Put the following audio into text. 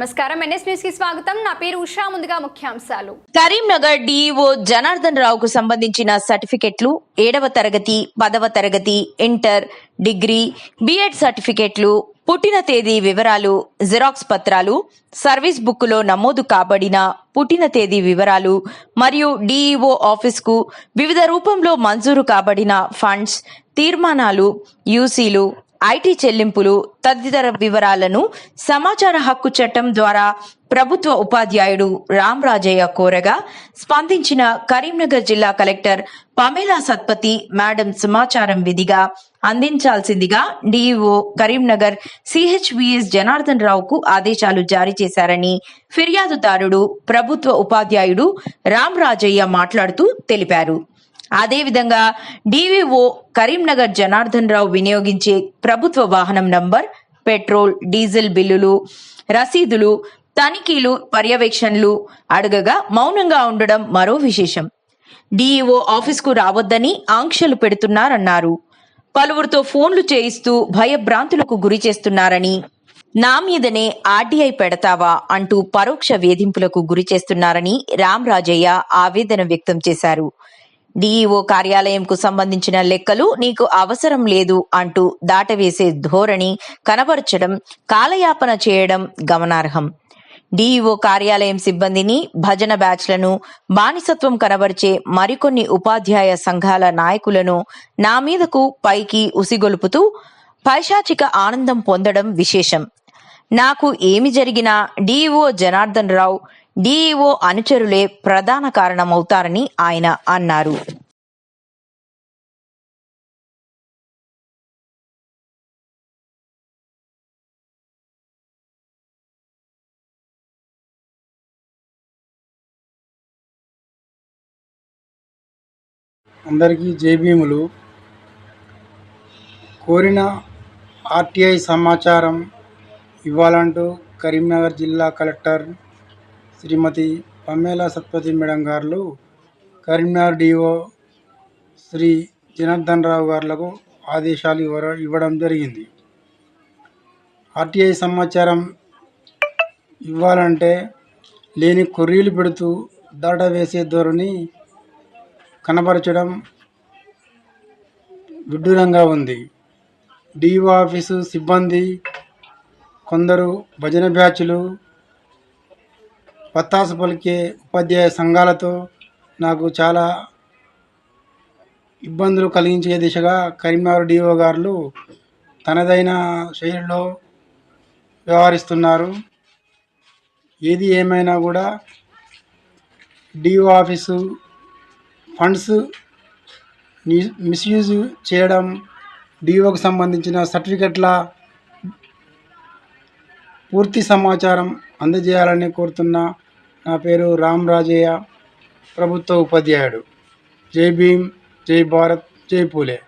నమస్కారం. ఎన్ఎస్ న్యూస్కి స్వాగతం. నా పేరు ఉషా. ముందుగా ముఖ్యాంశాలు. కరీంనగర్ డిఈఓ జనార్దన్ రావుకు సంబంధించిన సర్టిఫికెట్లు ఏడవ తరగతి పదవ తరగతి ఇంటర్ డిగ్రీ బిఎడ్ సర్టిఫికెట్లు పుట్టిన తేదీ వివరాలు జిరాక్స్ పత్రాలు సర్వీస్ బుక్కులో నమోదు కాబడిన పుట్టిన తేదీ వివరాలు మరియు డిఈఓ ఆఫీస్కు వివిధ రూపంలో మంజూరు కాబడిన ఫండ్స్ తీర్మానాలు యూసీలు ఐటీ చెల్లింపులు తదితర వివరాలను సమాచార హక్కు చట్టం ద్వారా ప్రభుత్వ ఉపాధ్యాయుడు రామ్ రాజయ్య కోరగా స్పందించిన కరీంనగర్ జిల్లా కలెక్టర్ పమేలా సత్పతి మేడం సమాచారం విధిగా అందించాల్సిందిగా డిఈఓ కరీంనగర్ సిహెచ్విఎస్ జనార్దన్ రావుకు ఆదేశాలు జారీ చేశారని ఫిర్యాదుదారుడు ప్రభుత్వ ఉపాధ్యాయుడు రామ్ రాజయ్య మాట్లాడుతూ తెలిపారు. అదేవిధంగా డివిఓ కరీంనగర్ జనార్దన్ రావు వినియోగించే ప్రభుత్వ వాహనం నంబర్ పెట్రోల్ డీజిల్ బిల్లులు రసీదులు తనిఖీలు పర్యవేక్షణలు అడగగా మౌనంగా ఉండడం మరో విశేషం. డీఈఓ ఆఫీస్కు రావద్దని ఆంక్షలు పెడుతున్నారన్నారు. పలువురితో ఫోన్లు చేయిస్తూ భయభ్రాంతులకు గురి చేస్తున్నారని నా మీదనే ఆర్డీఐ పెడతావా అంటూ పరోక్ష వేధింపులకు గురి చేస్తున్నారని రామ్ రాజయ్య ఆవేదన వ్యక్తం చేశారు. డీఈఓ కార్యాలయంకు సంబంధించిన లెక్కలు నీకు అవసరం లేదు అంటూ దాటవేసే ధోరణి కనబరచడం కాలయాపన చేయడం గమనార్హం. డీఈఓ కార్యాలయం సిబ్బందిని భజన బ్యాచ్లను బానిసత్వం కనబరిచే మరికొన్ని ఉపాధ్యాయ సంఘాల నాయకులను నా మీదకు పైకి ఉసిగొలుపుతూ పైశాచిక ఆనందం పొందడం విశేషం. నాకు ఏమి జరిగినా డీఈఓ జనార్దన్ రావు డీఈఓ అనుచరులే ప్రధాన కారణమవుతారని ఆయన అన్నారు. అందరికీ జేబీములు కోరిన ఆర్టీఐ సమాచారం ఇవ్వాలంటూ కరీంనగర్ జిల్లా కలెక్టర్ శ్రీమతి పమ్మేలా సత్పతి మేడం గారు కరీంనగర్ డిఓ శ్రీ జనార్దన్ రావు గారులకు ఆదేశాలు ఇవ్వ ఇవ్వడం జరిగింది. ఆర్టీఐ సమాచారం ఇవ్వాలంటే లేని కొర్రీలు పెడుతూ దాట వేసే ధోరణి కనపరచడం విడ్డూరంగా ఉంది. డిఓ ఆఫీసు సిబ్బంది కొందరు భజన బ్యాచ్లు పత్తాసు పలికే ఉపాధ్యాయ సంఘాలతో నాకు చాలా ఇబ్బందులు కలిగించే దిశగా కరీంనగర్ డిఓ గారు తనదైన శైలిలో వ్యవహరిస్తున్నారు. ఏది ఏమైనా కూడా డిఓ ఆఫీసు ఫండ్స్ మిస్యూజ్ చేయడం డిఓకు సంబంధించిన సర్టిఫికెట్ల పూర్తి సమాచారం అందజేయాలని కోరుతున్న నా పేరు రామ్ రాజయ్య ప్రభుత్వ ఉపాధ్యాయుడు. జై భీమ్ జై భారత్ జై పూలే.